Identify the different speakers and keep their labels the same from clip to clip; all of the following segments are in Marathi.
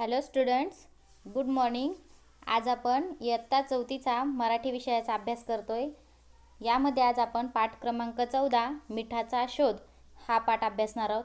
Speaker 1: हॅलो स्टुडंट्स गुड मॉर्निंग आज आपण इयत्ता चौथीचा मराठी विषयाचा अभ्यास करतो आहे यामध्ये आज आपण पाठ क्रमांक चौदा मिठाचा शोध हा पाठ अभ्यासणार आहोत.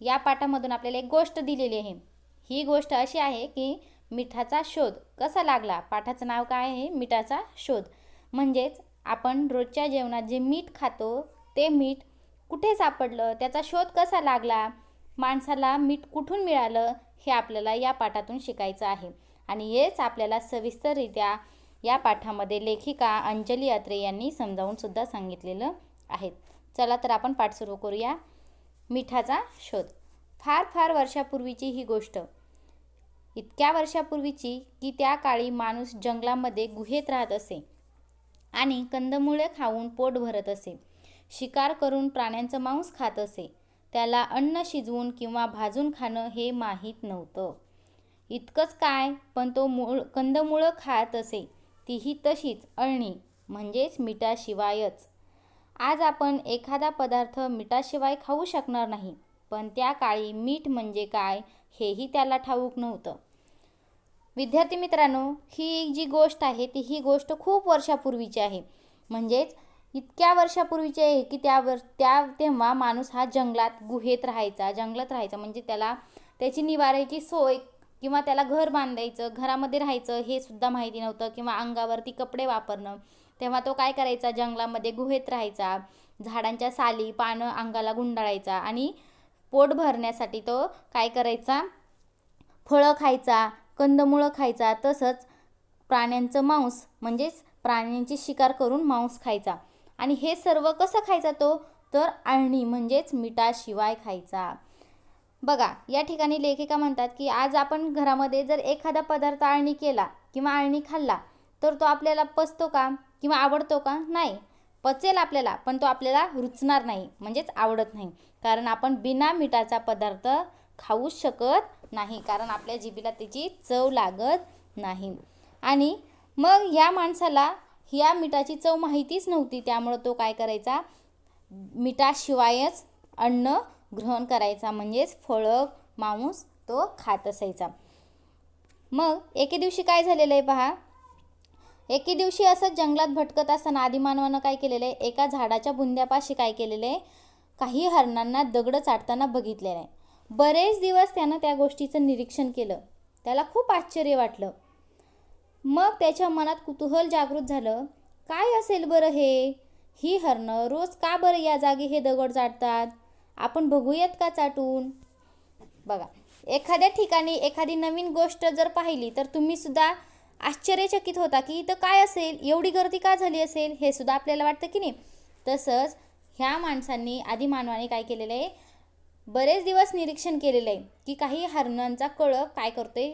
Speaker 1: या पाठामधून आपल्याला एक गोष्ट दिलेली आहे. ही गोष्ट अशी आहे की मिठाचा शोध कसा लागला? पाठाचं नाव काय आहे? मिठाचा शोध. म्हणजेच आपण रोजच्या जेवणात जे मीठ खातो ते मीठ कुठे सापडलं? त्याचा शोध कसा लागला? माणसाला मीठ कुठून मिळालं? हे आपल्याला या पाठातून शिकायचं आहे. आणि हेच आपल्याला सविस्तररित्या या पाठामध्ये लेखिका अंजली अत्रे यांनी समजावूनसुद्धा सांगितलेलं आहेत चला तर आपण पाठ सुरू करूया. मिठाचा शोध. फार फार वर्षापूर्वीची ही गोष्ट. इतक्या वर्षापूर्वीची की त्या काळी माणूस जंगलामध्ये गुहेत राहत असे आणि कंदमुळे खाऊन पोट भरत असे. शिकार करून प्राण्यांचं मांस खात असे. त्याला अन्न शिजवून किंवा भाजून खाणं हे माहीत नव्हतं. इतकंच काय पण तो मूळ कंदमुळं खात असे. तीही तशीच अळणी म्हणजेच मिठाशिवायच. आज आपण एखादा पदार्थ मिठाशिवाय खाऊ शकणार नाही पण त्या काळी मीठ म्हणजे काय हेही त्याला ठाऊक नव्हतं. विद्यार्थी मित्रांनो ही जी गोष्ट आहे ती ही गोष्ट खूप वर्षापूर्वीची आहे. म्हणजेच इतक्या वर्षापूर्वीचे आहे की त्यावर त्या तेव्हा माणूस हा जंगलात गुहेत राहायचा जंगलात राहायचा. म्हणजे त्याला त्याची निवारायची सोय किंवा त्याला घर बांधायचं घरामध्ये राहायचं हे सुद्धा माहिती नव्हतं. किंवा अंगावरती कपडे वापरणं. तेव्हा तो काय करायचा? जंगलामध्ये गुहेत राहायचा. झाडांच्या साली पानं अंगाला गुंडाळायचा. आणि पोट भरण्यासाठी तो काय करायचा? फळं खायचा कंदमुळं खायचा. तसंच प्राण्यांचं मांस म्हणजेच प्राण्यांची शिकार करून मांस खायचा. आणि हे सर्व कसं खायचा तो? तर आळणी म्हणजेच मिठाशिवाय खायचा. बघा या ठिकाणी लेखिका म्हणतात की आज आपण घरामध्ये जर एखादा पदार्थ आळणी केला किंवा आळणी खाल्ला तर तो आपल्याला पचतो का? किंवा आवडतो का? नाही. पचेल आपल्याला पण तो आपल्याला रुचणार नाही म्हणजेच आवडत नाही. कारण आपण बिना मिठाचा पदार्थ खाऊच शकत नाही कारण आपल्या जिभेला त्याची चव लागत नाही. आणि मग या माणसाला ह्या मिठाची चव माहितीच नव्हती त्यामुळं तो काय करायचा? मिठाशिवायच अन्न ग्रहण करायचा म्हणजेच फळं मांस तो खात असायचा. मग एके दिवशी काय झालेलं आहे पहा? एके दिवशी असं जंगलात भटकत असताना आदिमानवानं काय केलेलं आहे एका झाडाच्या बुंद्यापाशी काय केलेलं आहे काही हरणांना दगडं चाटताना बघितलेलं आहे बरेच दिवस त्यानं त्या गोष्टीचं निरीक्षण केलं. त्याला खूप आश्चर्य वाटलं. मग त्याच्या मनात कुतूहल जागृत झालं. काय असेल बरं हे? ही हरणं रोज का बरं या जागी हे दगड चाटतात आपण बघूयात का चाटून? बघा एखाद्या ठिकाणी एखादी नवीन गोष्ट जर पाहिली तर तुम्ही सुद्धा आश्चर्यचकित होता की इथं काय असेल? एवढी गर्दी का झाली असेल? हे सुद्धा आपल्याला वाटतं की नाही? तसंच ह्या माणसांनी आधी मानवाने काय केलेलं आहे? बरेच दिवस निरीक्षण केलेलं आहे की काही हरणांचा कळप काय करतोय?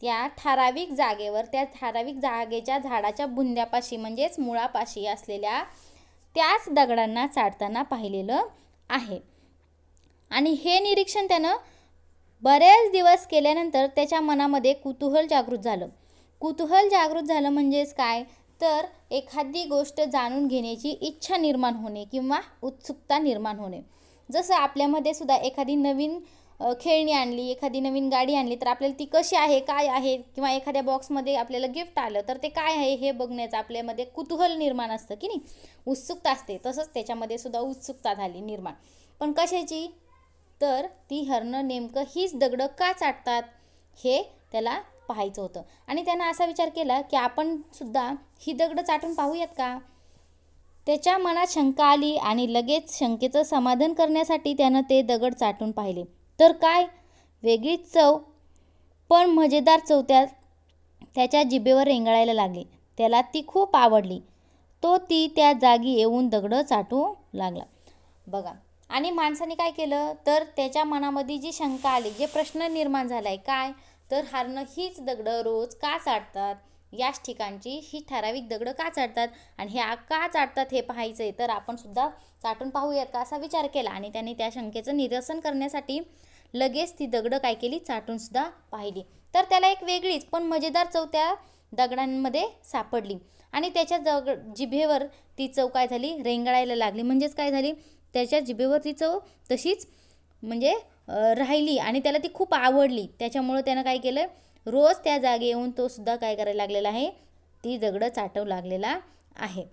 Speaker 1: त्या ठराविक जागेवर त्या ठराविक जागेच्या झाडाच्या बुंद्यापाशी म्हणजेच मुळापाशी असलेल्या त्याच दगडांना चाटताना पाहिलेलं आहे. आणि हे निरीक्षण त्यानं बरेच दिवस केल्यानंतर त्याच्या मनामध्ये कुतूहल जागृत झालं. कुतूहल जागृत झालं म्हणजेच काय? तर एखादी गोष्ट जाणून घेण्याची इच्छा निर्माण होणे किंवा उत्सुकता निर्माण होणे. जसं आपल्यामध्ये सुद्धा एखादी नवीन खेळणी आणली एखादी नवीन गाडी आणली तर आपल्याला ती कशी आहे काय आहे किंवा एखाद्या बॉक्समध्ये आपल्याला गिफ्ट आलं तर ते काय आहे हे बघण्याचं आपल्यामध्ये कुतूहल निर्माण असतं की नाही? उत्सुकता असते. तसंच त्याच्यामध्ये सुद्धा उत्सुकता झाली निर्माण. पण कशाची? तर ती हरणं नेमकं हीच दगडं का चाटतात हे त्याला पाहायचं होतं. आणि त्यानं असा विचार केला की आपण सुद्धा ही दगडं चाटून पाहूयात का? त्याच्या मनात शंका आली आणि लगेच शंकेचं समाधान करण्यासाठी त्यानं ते दगड चाटून पाहिले. तर काय? वेगळीच चव. पण मजेदार चव त्याच्या जिभेवर रेंगाळायला लागली. त्याला ती खूप आवडली. तो ती त्या जागी येऊन दगडं चाटू लागला. बघा. आणि माणसाने काय केलं? तर त्याच्या मनामध्ये जी शंका आली जे प्रश्न निर्माण झाला आहे काय? तर हरणं हीच दगडं रोज का चाटतात? याच ठिकाणची ही ठराविक दगडं का चाटतात आणि हे का चाटतात हे पाहायचं आहे तर आपण सुद्धा चाटून पाहूयात का असा विचार केला. आणि त्याने त्या शंकेचं निरसन करण्यासाठी लगेच ती दगडं काय केली? चाटून सुद्धा पाहिली. तर त्याला एक वेगळीच पण मजेदार चव त्या दगडांमध्ये सापडली. आणि त्याच्या जग जिभेवर ती चव काय झाली? रेंगाळायला लागली. म्हणजेच काय झाली? त्याच्या जिभेवर ती चव तशीच म्हणजे राहिली आणि त्याला ती खूप आवडली. त्याच्यामुळं त्यानं काय केलं? रोज त्या जागे येऊन तो सुद्धा काय करायला लागलेला आहे? ती दगडं चाटवू लागलेला आहे.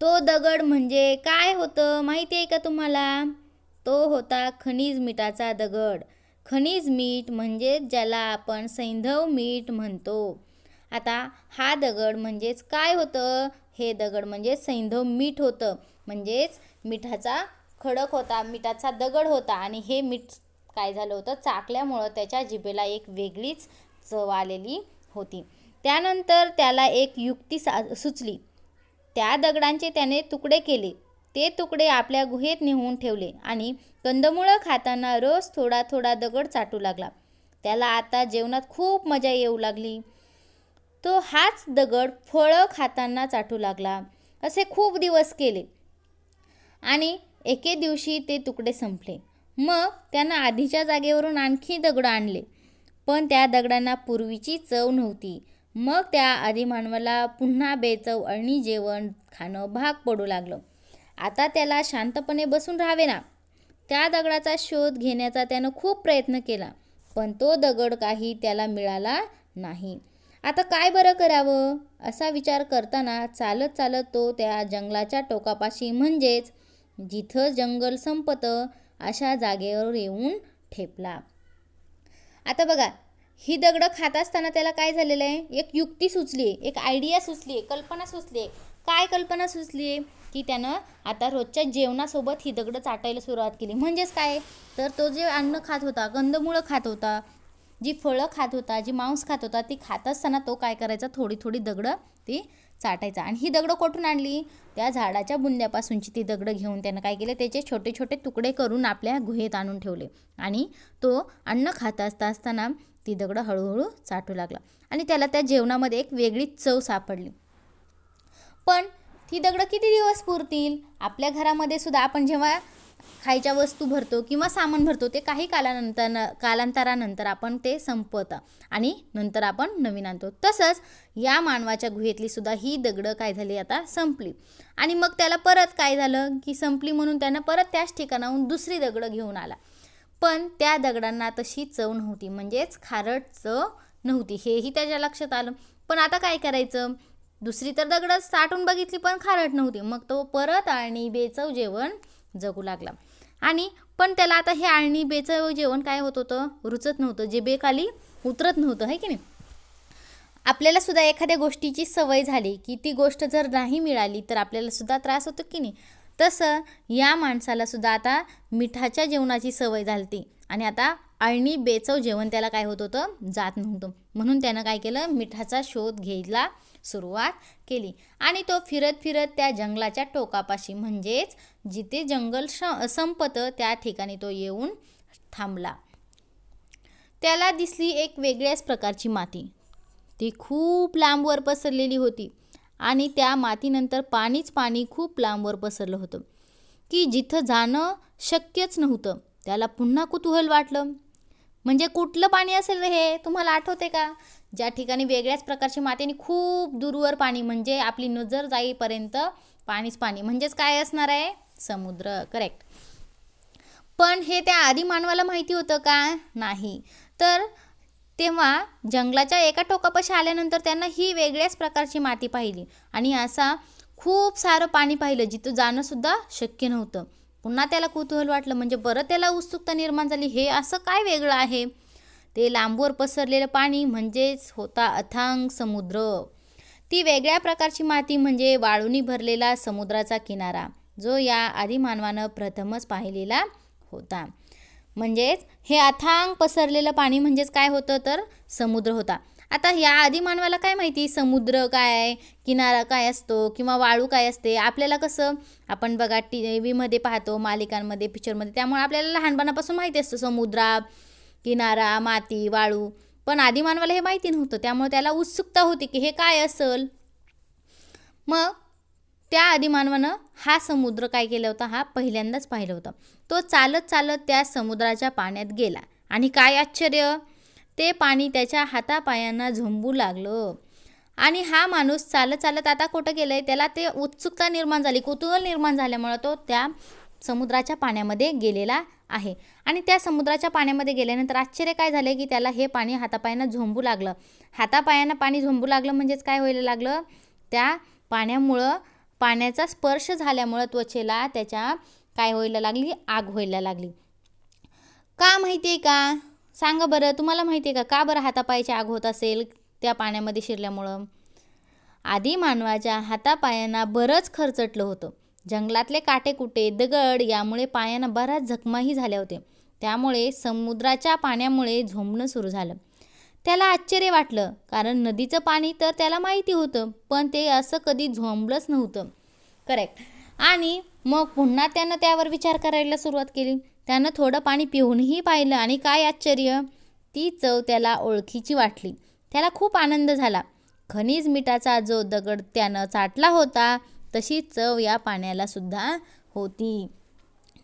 Speaker 1: तो दगड म्हणजे काय होतं माहिती आहे का तुम्हाला? तो होता खनिज मिठाचा दगड. खनिज मीठ म्हणजे ज्याला आपण सैंधव मीठ म्हणतो. आता हा दगड म्हणजेच काय होतं? हे दगड म्हणजे सैंधव मीठ होतं. म्हणजेच मिठाचा खडक होता मिठाचा दगड होता आणि हे मीठ काय झालं होतं? चाकल्यामुळं त्याच्या जिभेला एक वेगळीच चव आलेली होती. त्यानंतर त्याला एक युक्ती सा सुचली. त्या दगडांचे त्याने तुकडे केले. ते तुकडे आपल्या गुहेत नेऊन ठेवले आणि कंदमुळं खाताना रोज थोडा थोडा दगड चाटू लागला. त्याला आता जेवणात खूप मजा येऊ लागली. तो हाच दगड फळं खाताना चाटू लागला. असे खूप दिवस केले. आणि एके दिवशी ते तुकडे संपले. मग त्यानं आधीच्या जागेवरून आणखी दगडं आणले. पण त्या दगडांना पूर्वीची चव नव्हती. मग त्या आदिमानवाला पुन्हा बेचव आणि जेवण खाणं भाग पडू लागलं. आता त्याला शांतपणे बसून राहावे ना. त्या दगडाचा शोध घेण्याचा त्यानं खूप प्रयत्न केला पण तो दगड काही त्याला मिळाला नाही. आता काय बरं करावं? असा विचार करताना चालत चालत तो त्या जंगलाच्या टोकापाशी म्हणजेच जिथं जंगल संपतं अशा जागेवर येऊन ठेपला. आता बघा ही दगडं खात असताना त्याला काय झालेलं आहे? एक युक्ती सुचली आहे एक आयडिया सुचली आहे कल्पना सुचली आहे. काय कल्पना सुचली आहे? की त्यानं आता रोजच्या जेवणासोबत ही दगडं चाटायला सुरुवात केली. म्हणजेच काय? तर तो जे अन्न खात होता कंदमुळं खात होता जी फळं खात होता जी मांस खात होता ती खात असताना तो काय करायचा? थोडी थोडी दगडं ती चाटायचा. आणि ही दगडं कुठून आणली? त्या झाडाच्या बुंद्यापासूनची ती दगडं घेऊन त्यानं काय केले? त्याचे छोटे छोटे तुकडे करून आपल्या गुहेत आणून ठेवले. आणि तो अन्न खात असता असताना ती दगडं हळूहळू चाटू लागला. आणि त्याला त्या जेवणामध्ये एक वेगळीच चव सापडली. पण ती दगडं किती दिवस पुरतील? आपल्या घरामध्ये सुद्धा आपण जेव्हा खायच्या वस्तू भरतो किंवा सामान भरतो ते काही कालानंतर कालांतरानंतर आपण ते संपवतं आणि नंतर आपण नवीन आणतो. तसंच या मानवाच्या गुहेतली सुद्धा ही दगडं काय झाली आता संपली. आणि मग त्याला परत काय झालं की संपली म्हणून त्यानं परत त्याच ठिकाणाहून दुसरी दगडं घेऊन आला. पण त्या दगडांना तशी चव नव्हती म्हणजेच खारट चव नव्हती. हेही त्याच्या लक्षात आलं. पण आता काय करायचं? दुसरी तर दगडं साठून बघितली पण खारट नव्हती. मग तो परत आणि बेचव जेवण जगू लागला. आणि पण त्याला आता हे आळणी बेचं जेवण काय होत होतं? रुचत नव्हतं. जे बेखाली उतरत नव्हतं है की नाही? आपल्याला सुद्धा एखाद्या गोष्टीची सवय झाली की ती गोष्ट जर नाही मिळाली तर आपल्याला सुद्धा त्रास होतो की नाही? तसं या माणसाला सुद्धा आता मिठाच्या जेवणाची सवय झाली आणि आता अळणी बेचव जेवण त्याला काय होत होतं? जात नव्हतं. म्हणून त्यानं काय केलं? मिठाचा शोध घ्यायला सुरुवात केली. आणि तो फिरत फिरत त्या जंगलाच्या टोकापाशी म्हणजेच जिथे जंगल संपतं त्या ठिकाणी तो येऊन थांबला. त्याला दिसली एक वेगळ्याच प्रकारची माती. ती खूप लांबवर पसरलेली होती आणि त्या मातीनंतर पाणीच पाणी खूप लांबवर पसरलं होतं. की जिथं जाणं शक्यच नव्हतं त्याला पुन्हा कुतूहल वाटलं. म्हणजे कुठलं पाणी असेल रे हे? तुम्हाला आठवते का? ज्या ठिकाणी वेगळ्याच प्रकारची माती आणि खूप दूरवर पाणी म्हणजे आपली नजर जाईपर्यंत पाणीच पाणी. म्हणजेच काय असणार आहे? समुद्र. करेक्ट पण हे त्या आधी मानवाला माहिती होतं का? नाही. तर तेव्हा जंगलाच्या एका टोकापाशी आल्यानंतर त्यांना ही वेगळ्याच प्रकारची माती पाहिली आणि असा खूप सारं पाणी पाहिलं जिथं जाणंसुद्धा शक्य नव्हतं. पुन्हा त्याला कुतूहल वाटलं. म्हणजे बरं त्याला उत्सुकता निर्माण झाली. हे असं काय वेगळं आहे? ते लांबवर पसरलेलं पाणी म्हणजेच होता अथांग समुद्र. ती वेगळ्या प्रकारची माती म्हणजे वाळूनी भरलेला समुद्राचा किनारा जो या आधी मानवानं प्रथमच पाहिलेला होता. म्हणजेच हे अथांग पसरलेलं पाणी म्हणजेच काय होतं तर समुद्र होता. आता या आधी मानवाला काय माहिती? समुद्र काय? किनारा काय असतो? किंवा वाळू काय असते? आपल्याला कसं? आपण बघा टी व्हीमध्ये पाहतो मालिकांमध्ये पिक्चरमध्ये. त्यामुळे आपल्याला लहानपणापासून माहिती असतं समुद्रा किनारा माती वाळू. पण आदिमानवाला हे माहिती नव्हतं. त्यामुळे त्याला उत्सुकता होती की हे काय असेल? मग त्या आदिमानवानं हा समुद्र काय केला होता? हा पहिल्यांदाच पाहिलं होतं. तो चालत चालत त्या समुद्राच्या पाण्यात गेला. आणि काय आश्चर्य? ते पाणी त्याच्या हातापायांना झोंबू लागलं. आणि हा माणूस चालत चालत आता कुठं गेलं आहे त्याला ते उत्सुकता निर्माण झाली. कुतूहल निर्माण झाल्यामुळं तो त्या समुद्राच्या पाण्यामध्ये गेलेला आहे. आणि त्या समुद्राच्या पाण्यामध्ये गेल्यानंतर आश्चर्य काय झालं की त्याला हे पाणी हातापायांना झोंबू लागलं. हातापायांना पाणी झोंबू लागलं म्हणजेच काय व्हायला लागलं? त्या पाण्यामुळं पाण्याचा स्पर्श झाल्यामुळं त्वचेला त्याच्या काय व्हायला लागली? आग व्हायला लागली. का माहिती आहे का? सांगा बरं तुम्हाला माहिती आहे का? का बरं हातापायाची आग होत असेल त्या पाण्यामध्ये शिरल्यामुळं? आधी मानवाच्या हातापायांना बरंच खरचटलं होतं. जंगलातले काटेकुटे दगड यामुळे पायांना बऱ्याच जखमाही झाल्या होत्या. त्यामुळे समुद्राच्या पाण्यामुळे झोंबणं सुरू झालं. त्याला आश्चर्य वाटलं कारण नदीचं पाणी तर त्याला माहिती होतं पण ते असं कधी झोंबलंच नव्हतं. करेक्ट आणि मग पुन्हा त्यानं त्यावर विचार करायला सुरुवात केली. त्यानं थोडं पाणी पिऊनही पाहिलं आणि काय आश्चर्य ती चव त्याला ओळखीची वाटली. त्याला खूप आनंद झाला. खनिज मिठाचा जो दगड त्यानं चाटला होता तशी चव या पाण्याला सुद्धा होती.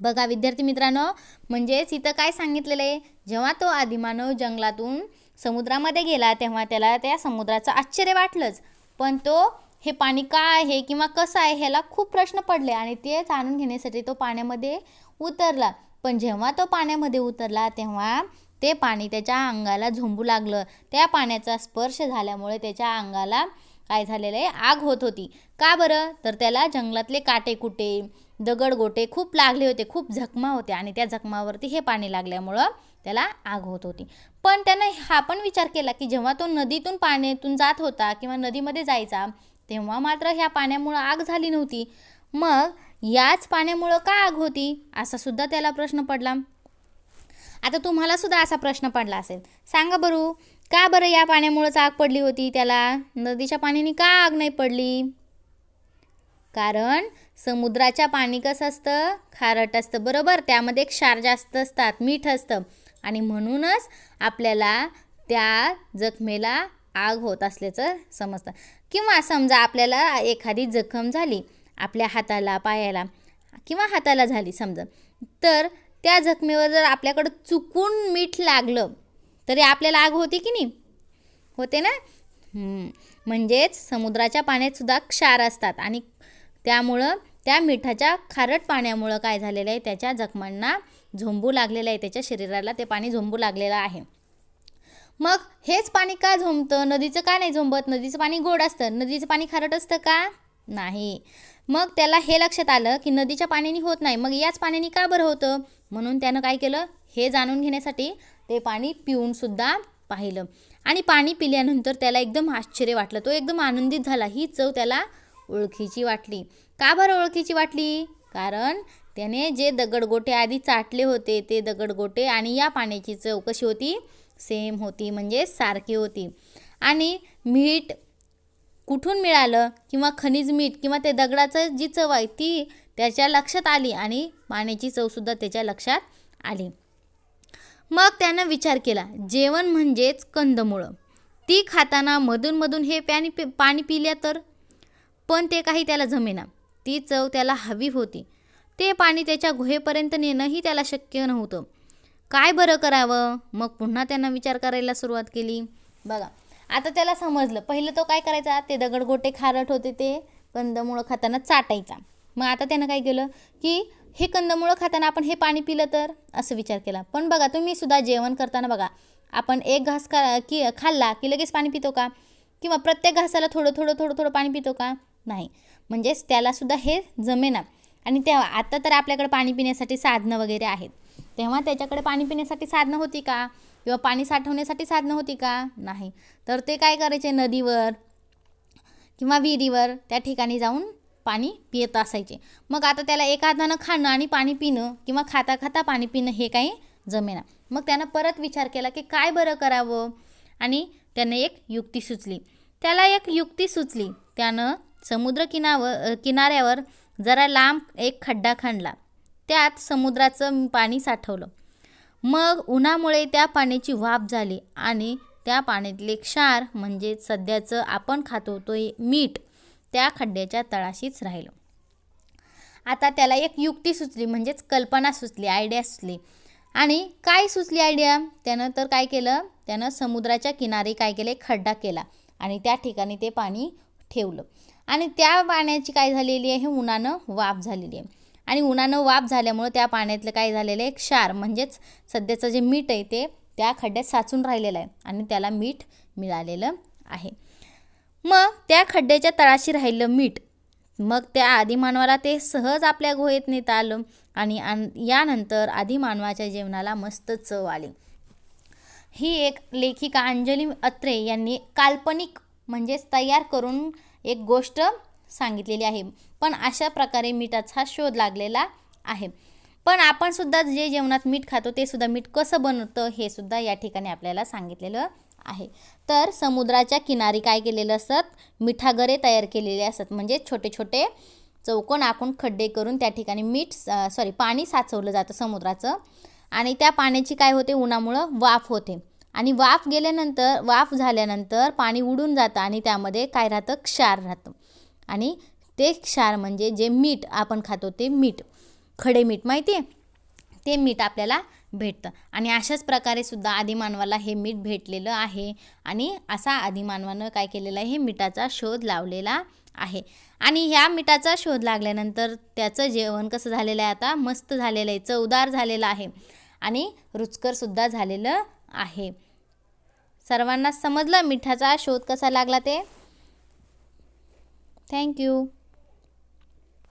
Speaker 1: बघा विद्यार्थी मित्रांनो म्हणजेच इथं काय सांगितलेलं आहे जेव्हा तो आदिमानव जंगलातून समुद्रामध्ये गेला तेव्हा त्याला त्या समुद्राचं आश्चर्य वाटलंच. पण तो हे पाणी काय आहे किंवा कसं आहे ह्याला खूप प्रश्न पडले आणि ते जाणून घेण्यासाठी तो पाण्यामध्ये उतरला. पण जेव्हा तो पाण्यामध्ये उतरला तेव्हा ते पाणी त्याच्या अंगाला झोंबू लागलं. त्या पाण्याचा स्पर्श झाल्यामुळे त्याच्या अंगाला काय झालेलं आहे? आग होत होती. का बरं? तर त्याला जंगलातले काटे कुटे दगडगोटे खूप लागले होते खूप जखमा होत्या आणि त्या जखमावरती हे पाणी लागल्यामुळं त्याला आग होत होती. पण त्यानं हा पण विचार केला की जेव्हा तो नदीतून पाण्यातून जात होता किंवा नदीमध्ये जायचा तेव्हा मात्र ह्या पाण्यामुळं आग झाली नव्हती. मग याच पाण्यामुळं का आग होती? असा सुद्धा त्याला प्रश्न पडला. आता तुम्हाला सुद्धा असा प्रश्न पडला असेल. सांगा बरू का बरं या पाण्यामुळंच आग पडली होती? त्याला नदीच्या पाण्याने का आग नाही पडली? कारण समुद्राच्या पाणी कसं असतं? खारट असतं बरोबर? त्यामध्ये क्षार जास्त असतात मीठ असतं. आणि म्हणूनच आपल्याला त्या जखमेला आग होत असल्याचं समजतं. किंवा समजा आपल्याला एखादी जखम झाली आपल्या हाताला पायाला किंवा हाताला झाली समजा तर त्या जखमेवर जर आपल्याकडं चुकून मीठ लागलं तरी आपल्याला आग होती की नाही? होते ना? म्हणजेच समुद्राच्या पाण्यात सुद्धा क्षार असतात आणि त्यामुळं त्या मिठाच्या खारट पाण्यामुळं काय झालेलं आहे? त्याच्या जखमांना झोंबू लागलेलं आहे. त्याच्या शरीराला ते पाणी झोंबू लागलेलं आहे. मग हेच पाणी का झोंबतं? नदीचं का नाही झोंबत? नदीचं पाणी गोड असतं. नदीचं पाणी खारट असतं का? नाही. मग त्याला हे लक्षात आलं की नदीच्या पाण्याने होत नाही. मग याच पाण्याने का बरं होतं? म्हणून त्यानं काय केलं? हे जाणून घेण्यासाठी ते पाणी पिऊनसुद्धा पाहिलं. आणि पाणी पिल्यानंतर त्याला एकदम आश्चर्य वाटलं. तो एकदम आनंदित झाला. ही चव त्याला ओळखीची वाटली. का बरं ओळखीची वाटली? कारण त्याने जे दगडगोटे आधी चाटले होते ते दगडगोटे आणि या पाण्याची चव कशी होती? सेम होती म्हणजे सारखी होती. आणि मीठ कुठून मिळालं? किंवा खनिज मीठ किंवा ते दगडाचं जी चव आहे ती त्याच्या लक्षात आली आणि पाण्याची चवसुद्धा त्याच्या लक्षात आली. मग त्यानं विचार केला जेवण म्हणजेच कंदमुळं. ती खाताना मधूनमधून हे पॅनी पि पाणी पिल्या तर? पण ते काही त्याला जमेना. ती चव त्याला हवी होती. ते पाणी त्याच्या गुहेपर्यंत नेणंही त्याला शक्य नव्हतं. काय बरं करावं? मग पुन्हा त्यानं विचार करायला सुरुवात केली. बघा आता त्याला समजलं. पहिलं तो काय करायचा? ते दगडगोटे खारट होते ते कंदमुळं खाताना चाटायचा. मग आता त्यानं काय केलं? की हे कंदमुळं खाताना आपण हे पाणी पिलं तर? असं विचार केला. पण बघा तुम्ही सुद्धा जेवण करताना बघा आपण एक घास खा की खाल्ला की लगेच पाणी पितो का? किंवा प्रत्येक घासाला थोडं थोडं थोडं थोडं पाणी पितो का? नाही. म्हणजेच त्यालासुद्धा हे जमेना. आणि तेव्हा आता तर आपल्याकडे पाणी पिण्यासाठी साधनं वगैरे आहेत. तेव्हा त्याच्याकडे पाणी पिण्यासाठी साधनं होती का? किंवा पाणी साठवण्यासाठी साधनं होती का? नाही. तर ते काय करायचे? नदीवर किंवा विहिरीवर त्या ठिकाणी जाऊन पाणी पियत असायचे. मग आता त्याला एका हातानं खाणं आणि पाणी पिणं किंवा खाता खाता पाणी पिणं हे काही जमेना. मग त्यानं परत विचार केला की काय बरं करावं? आणि त्यानं एक युक्ती सुचली. त्याला एक युक्ती सुचली. त्यानं समुद्र किनावर किनाऱ्यावर जरा लांब एक खड्डा खणला त्यात समुद्राचं पाणी साठवलं. मग उन्हामुळे त्या पाण्याची वाफ झाली आणि त्या पाण्यातले क्षार म्हणजे सध्याचं आपण खातो तो मीठ त्या खड्ड्याच्या तळाशीच राहिलं. आता त्याला एक युक्ती सुचली म्हणजेच कल्पना सुचली आयडिया सुचली. आणि काय सुचली आयडिया त्यानं तर काय केलं? त्यानं समुद्राच्या किनारी काय केले? खड्डा केला आणि त्या ठिकाणी ते पाणी ठेवलं. आणि त्या पाण्याची काय झालेली आहे? हे उन्हानं वाफ झालेली आहे. आणि उन्हानं वाफ झाल्यामुळं त्या पाण्यातलं काय झालेलं आहे? क्षार म्हणजेच सध्याचं जे मीठ आहे ते त्या खड्ड्यात साचून राहिलेलं आहे आणि त्याला मीठ मिळालेलं आहे. मग त्या खड्ड्याच्या तळाशी राहिलं मीठ. मग त्या आदिमानवाला ते सहज आपल्या गुहेत नेता आलं आणि आन यानंतर आदिमानवाच्या जेवणाला मस्त चव आली. ही एक लेखिका अंजली अत्रे यांनी काल्पनिक म्हणजेच तयार करून एक गोष्ट सांगितलेली आहे. पण अशा प्रकारे मिठाचा शोध लागलेला आहे. पण आपण सुद्धा जे जेवणात मीठ खातो ते सुद्धा मीठ कसं बनवतं हे सुद्धा या ठिकाणी आपल्याला सांगितलेलं आहे. तर समुद्राच्या किनारी काय केलेलं असत? मिठागरे तयार केलेले असत. म्हणजे छोटे छोटे चौकोन आखून खड्डे करून त्या ठिकाणी मीठ सॉरी पाणी साचवलं जातं समुद्राचं. आणि त्या पाण्याची काय होते? उन्हामुळं वाफ होते. आणि वाफ गेल्यानंतर वाफ झाल्यानंतर पाणी उडून जातं आणि त्यामध्ये काय राहतं? क्षार राहतं. आणि ते क्षार म्हणजे जे मीठ आपण खातो ते मीठ. खडे मीठ माहिती आहे ते मीठ आपल्याला भेटतं. आणि अशाच प्रकारे सुद्धा आदिमानवाला हे मीठ भेटलेलं आहे. आणि असा आदिमानवानं काय केलेलं आहे? हे मिठाचा शोध लावलेला आहे. आणि ह्या मिठाचा शोध लागल्यानंतर त्याचं जेवण कसं झालेलं आहे आता? मस्त झालेलं आहे. चवदार झालेलं आहे. आणि रुचकरसुद्धा झालेलं आहे. सर्वांना समजलं मिठाचा शोध कसा लागला ते? थँक्यू